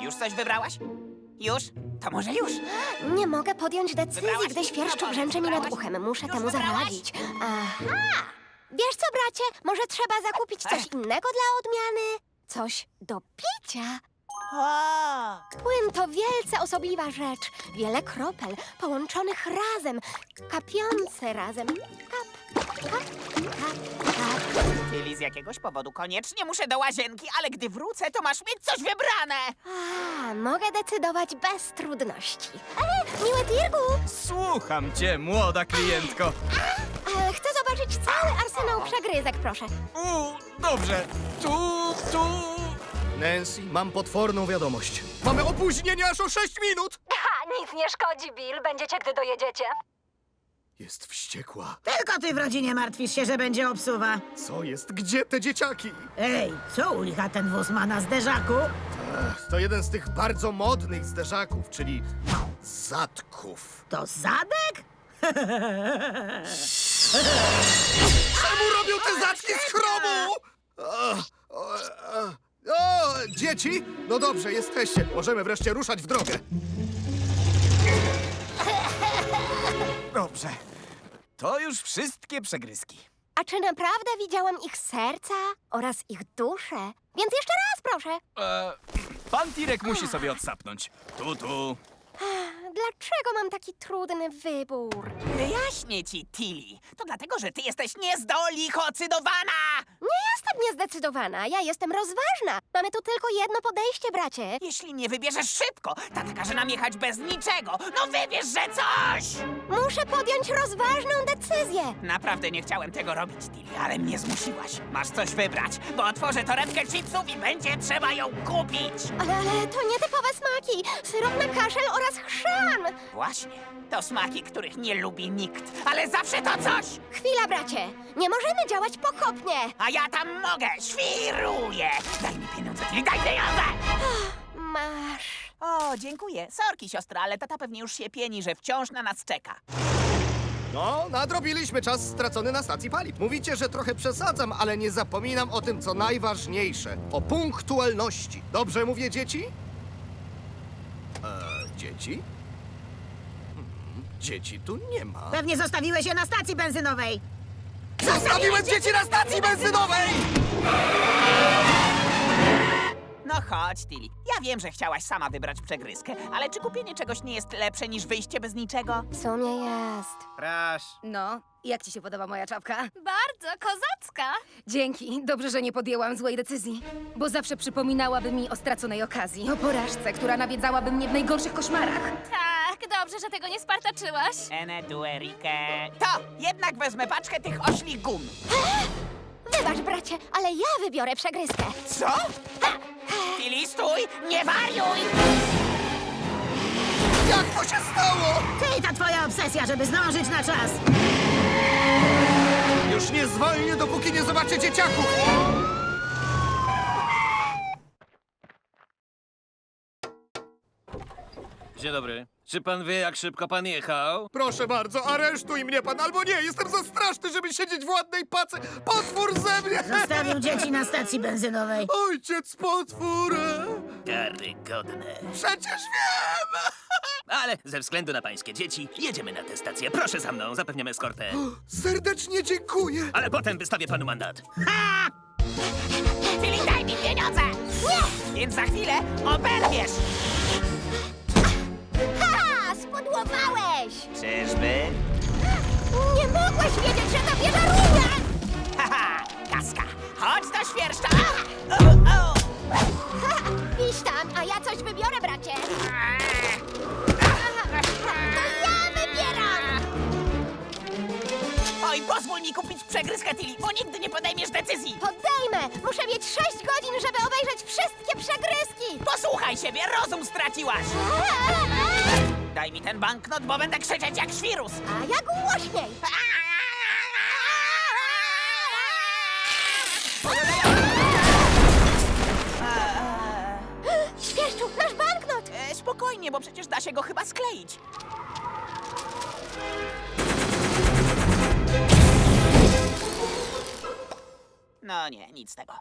Już coś wybrałaś? Już? To może już? Nie mogę podjąć decyzji, Wybrałaś? gdy świerszczu brzęczy mi nad wybrałaś? uchem. Muszę Już temu wybrałaś? zaradzić. Aha! Wiesz co, bracie? Może trzeba zakupić coś Ech. innego dla odmiany? Coś do picia? O! Płyn to wielce osobliwa rzecz. Wiele kropel połączonych razem, kapiące razem. Kap, kap, kap. Czyli z jakiegoś powodu koniecznie muszę do łazienki, ale gdy wrócę, to masz mieć coś wybrane! A, mogę decydować bez trudności. E, miły Dirgu, Słucham cię, młoda klientko. e, chcę zobaczyć cały arsenał przegryzek, proszę. U, dobrze. Tu, tu. Nancy, mam potworną wiadomość. Mamy opóźnienie aż o 6 minut! Ha, nic nie szkodzi, Bill. Będziecie, gdy dojedziecie. Jest wściekła. Tylko ty w rodzinie martwisz się, że będzie obsuwa. Co jest? Gdzie te dzieciaki? Ej, co u licha ten wóz ma na zderzaku? To jeden z tych bardzo modnych zderzaków, czyli zadków. To zadek? Czemu robią te zadki z chromu? O, o, o, o, dzieci? No dobrze, jesteście. Możemy wreszcie ruszać w drogę. Dobrze. To już wszystkie przegryzki. A czy naprawdę widziałam ich serca oraz ich dusze? Więc jeszcze raz, proszę. E, pan Tirek musi sobie odsapnąć. Tu, tu. Dlaczego mam taki trudny wybór? Wyjaśnię ci, Tilly. To dlatego, że ty jesteś niezdolichocydowana! Nie jestem niezdecydowana, ja jestem rozważna. Mamy tu tylko jedno podejście, bracie. Jeśli nie wybierzesz szybko, tata każe nam jechać bez niczego. No wybierz, że coś! Muszę podjąć rozważną decyzję. Naprawdę nie chciałem tego robić, Tilly, ale mnie zmusiłaś. Masz coś wybrać, bo otworzę torebkę chipsów i będzie trzeba ją kupić. Ale, ale to nietypowe smaki. Syrop na kaszel oraz chrzan. Właśnie, to smaki, których nie lubi nikt, ale zawsze to coś! Chwila, bracie. Nie możemy działać pochopnie. A ja tam mogę, świruję! Daj mi pieniądze, Tilly, daj pieniądze! Masz. O, dziękuję. Sorki, siostra, ale tata pewnie już się pieni, że wciąż na nas czeka. No, nadrobiliśmy czas stracony na stacji paliw. Mówicie, że trochę przesadzam, ale nie zapominam o tym, co najważniejsze. O punktualności. Dobrze mówię, dzieci? E, dzieci? Hmm, dzieci tu nie ma. Pewnie zostawiłeś je na stacji benzynowej. Zostawiłem dzieci na stacji benzynowej! No chodź, Tilly. Ja wiem, że chciałaś sama wybrać przegryzkę, ale czy kupienie czegoś nie jest lepsze niż wyjście bez niczego? W sumie jest. Prasz. No, jak ci się podoba moja czapka? Bardzo kozacka. Dzięki, dobrze, że nie podjęłam złej decyzji, bo zawsze przypominałaby mi o straconej okazji, o porażce, która nawiedzałaby mnie w najgorszych koszmarach. Tak, dobrze, że tego nie spartaczyłaś. Ene duerike. To, jednak wezmę paczkę tych ośli gum. Wybacz, bracie, ale ja wybiorę przegryzkę. Co? Ha! Tilly, stój! Nie wariuj! Jak to się stało? Ty i ta twoja obsesja, żeby zdążyć na czas. Już nie zwolnię, dopóki nie zobaczę dzieciaków! Dzień dobry. Czy pan wie, jak szybko pan jechał? Proszę bardzo, aresztuj mnie pan, albo nie, jestem za straszny, żeby siedzieć w ładnej pace. Potwór ze mnie! Zostawił dzieci na stacji benzynowej. Ojciec potwór! Karygodne. Przecież wiem! Ale ze względu na pańskie dzieci, jedziemy na tę stację. Proszę za mną, zapewniamy eskortę. Serdecznie dziękuję! Ale potem wystawię panu mandat. Tilly, daj mi pieniądze! Nie! Więc za chwilę oberwiesz! Ha! Spodłowałeś! Czyżby? Nie mogłeś wiedzieć, że to wieżarunia! Haha, kaska! Chodź do świerszcza! O, o! Ha! Iść tam, a ja coś wybiorę, bracie. To ja wybieram! Oj, pozwól mi kupić przegryzkę, Tilly, bo nigdy nie podejmiesz decyzji! Podejmę! Muszę mieć 6 godzin, żeby obejrzeć wszystkie przegryzki! Posłuchaj siebie, rozum straciłaś! Daj mi ten banknot, bo będę krzyczeć jak świrus! A jak głośniej! Świeszczu, nasz banknot! E, spokojnie, bo przecież da się go chyba skleić. No nie, nic z tego.